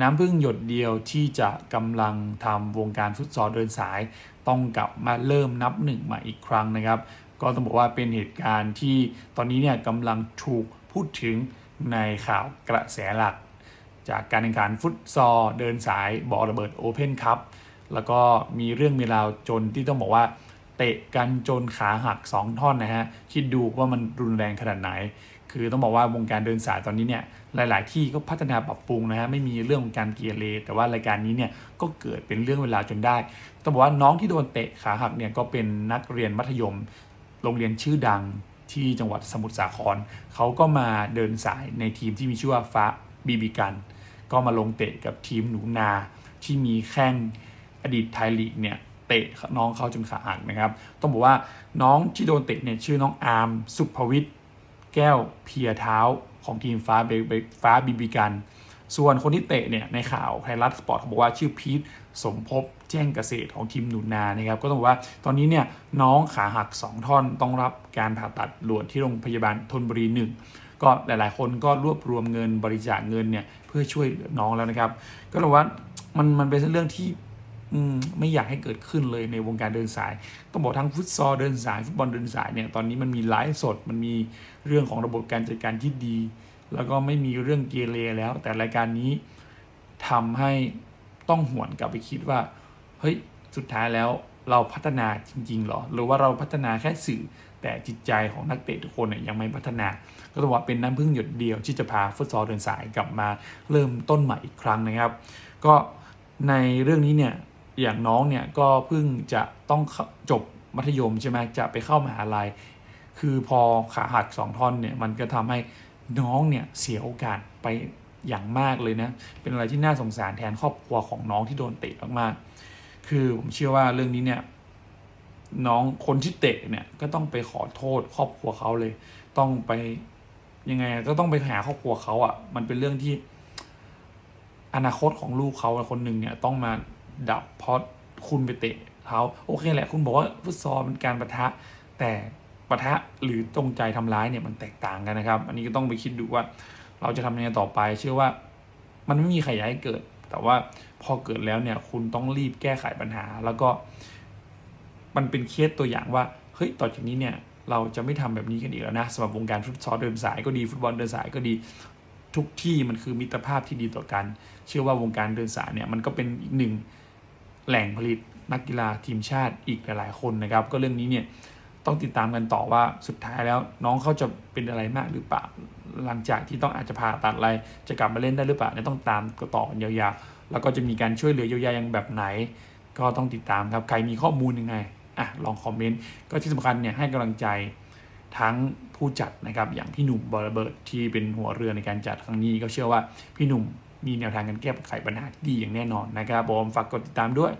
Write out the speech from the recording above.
น้ำพึ่งหยดเดียวที่จะกำลังทำวงการฟุตซอลเดินสาย ต้องกลับมาเริ่มนับหนึ่งใหม่อีกครั้งนะครับ ก็ต้องบอกว่าเป็นเหตุการณ์ที่ตอนนี้เนี่ยกำลังถูกพูดถึงในข่าวกระแสหลัก จากการแข่งขันฟุตซอลเดินสายบอระเบิดโอเพนคัพแล้วก็มีเรื่องมีราวจนที่ต้องบอกว่า ตะกันจนขาหัก 2 ท่อนนะฮะ คิดดูว่ามันรุนแรงขนาดไหน คือต้องบอกว่าวงการเดินสายตอนนี้เนี่ยหลาย ๆ ที่ก็พัฒนาปรับปรุงนะฮะไม่มีเรื่องของการเกียร์เรแต่ว่ารายการนี้เนี่ยก็เกิดเป็นเรื่องเวลาจนได้ ต้องบอกว่าน้องที่โดนเตะขาหักเนี่ยก็เป็นนักเรียนมัธยม โรงเรียนชื่อดังที่จังหวัดสมุทรสาครเขาก็มาเดินสายในทีมที่มีชื่อว่าฟ้าบีบีกัน ก็มาลงเตะกับทีมหนูนาที่มีแข้งอดีตไทยลีกเนี่ย เตะน้องเขาจนขาหักนะครับ ต้องบอกว่าน้องที่โดนเตะเนี่ยชื่อน้องอาร์มสุภวิทย์แก้วเพียเท้าของทีมฟ้าเบฟ้าบีบีกัน ส่วนคนที่เตะเนี่ยในข่าวไทยรัฐสปอร์ตเขาบอกว่าชื่อพีทสมภพแจ้งเกษตรของทีมหนูนนานะครับ ก็ต้องบอกว่าตอนนี้เนี่ยน้องขาหัก 2 ท่อนต้องรับการผ่าตัดด่วนที่โรงพยาบาลธนบุรีหนึ่งก็หลายๆ คนก็รวบรวมเงินบริจาคเงินเนี่ยเพื่อช่วยน้องแล้วนะครับ ก็เลยว่ามันมันเป็นเรื่องที่ อืมไม่อยากให้เกิดขึ้นเลยในวงการเดินสาย ต้องบอกทั้งฟุตซอลเดินสายฟุตบอลเดินสายเนี่ยตอนนี้มันมีไลฟ์สดมันมีเรื่องของระบบการจัดการที่ดี แล้วก็ไม่มีเรื่องเกเรแล้ว แต่รายการนี้ทำให้ต้องหวนกลับไปคิดว่าเฮ้ยสุดท้ายแล้วเราพัฒนาจริงๆหรอ หรือว่าเราพัฒนาแค่สื่อแต่จิตใจของนักเตะทุกคนเนี่ยยังไม่พัฒนา ก็ต้องบอกว่าเป็นน้ำพึ่งหยดเดียวที่จะพาฟุตซอลเดินสายกลับมาเริ่มต้นใหม่อีกครั้งนะครับ ก็ในเรื่องนี้เนี่ย อย่างน้องเนี่ยก็เพิ่งจะต้องจบมัธยมใช่ไหมจะไปเข้ามหาลัย คือพอขาหักสองท่อนเนี่ยมันก็ทำให้น้องเนี่ยเสียโอกาสไปอย่างมากเลยนะ เป็นอะไรที่น่าสงสารแทนครอบครัวของน้องที่โดนเตะมากๆ คือผมเชื่อว่าเรื่องนี้เนี่ยน้องคนที่เตะเนี่ยก็ต้องไปขอโทษครอบครัวเขาเลย ต้องไปยังไงก็ต้องไปหาครอบครัวเขาอะ่ะ มันเป็นเรื่องที่อนาคตของลูกเขาคนหนึ่งเนี่ยต้องมา ดับเพราะคุณไปเตะเขาโอเคแหละคุณบอกว่าฟุตซอลเป็นการประทะ แต่ประทะหรือจงใจทำร้ายเนี่ยมันแตกต่างกันนะครับ อันนี้ก็ต้องไปคิดดูว่า เราจะทำยังไงต่อไป เชื่อว่า มันไม่มีใครอยากให้เกิด แต่ว่าพอเกิดแล้วเนี่ย คุณต้องรีบแก้ไขปัญหา แล้วก็ มันเป็นเคสตัวอย่างว่าเฮ้ยต่อจากนี้เนี่ยเราจะไม่ทำแบบนี้กันอีกแล้วนะสำหรับวงการฟุตซอลเดินสายก็ดีฟุตบอลเดินสายก็ดีทุกที่มันคือมิตรภาพที่ดีต่อกัน เชื่อว่าวงการเดินสายเนี่ยมันก็เป็นอีกหนึ่ง แหล่งผลิตนักกีฬาทีมชาติอีกหลายๆคนนะครับ ก็เรื่องนี้เนี่ยต้องติดตามกันต่อว่าสุดท้ายแล้วน้องเขาจะเป็นอะไรมากหรือเปล่าหลังจากที่ต้องอาจจะผ่าตัดอะไรจะกลับมาเล่นได้หรือเปล่าเนี่ยต้องตามกต่อกันยาวๆแล้วก็จะมีการช่วยเหลือเยียวยาอย่างแบบไหน ก็ต้องติดตามครับใครมีข้อมูลยังไงอะลองคอมเมนต์ก็ที่สำคัญเนี่ยให้กำลังใจทั้งผู้จัดนะครับอย่างพี่หนุ่มบอระเบิดที่เป็นหัวเรือในการจัดครั้งนี้ก็เชื่อว่าพี่หนุ่ม มีแนวทางการแก้ไขปัญหาที่ดีอย่างแน่นอนนะครับผมฝากกดติดตามด้วย